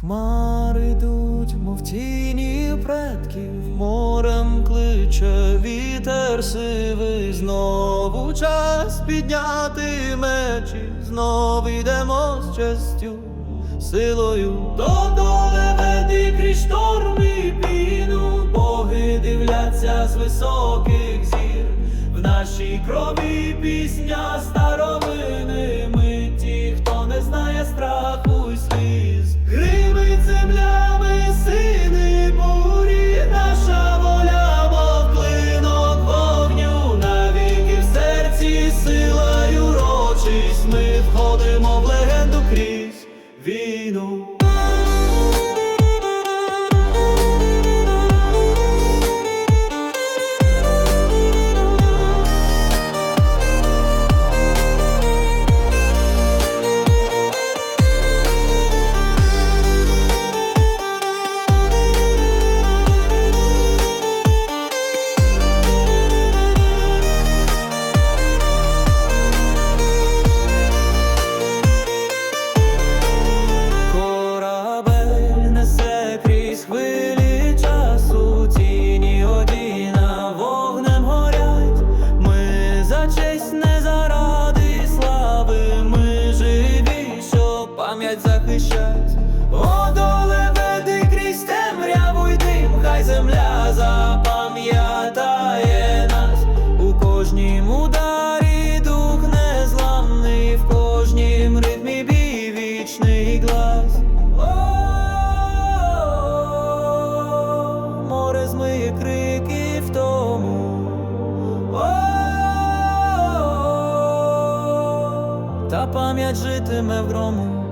Хмари йдуть, мов тіні предків, морем кличе вітер сивий, знову час підняти мечі, знов йдемо з честю, силою. Додоле веди крізь шторм піну, боги дивляться з високих зір, в нашій крові пісня старовини, пам'ять захищать. Одоле веди крізь темряву й дим, хай земля запам'ятає нас у кожнім ударі дух незламний, в кожнім ритмі бій вічний глас. О, Море змиє крики в тому. Та пам'ять житиме в грому.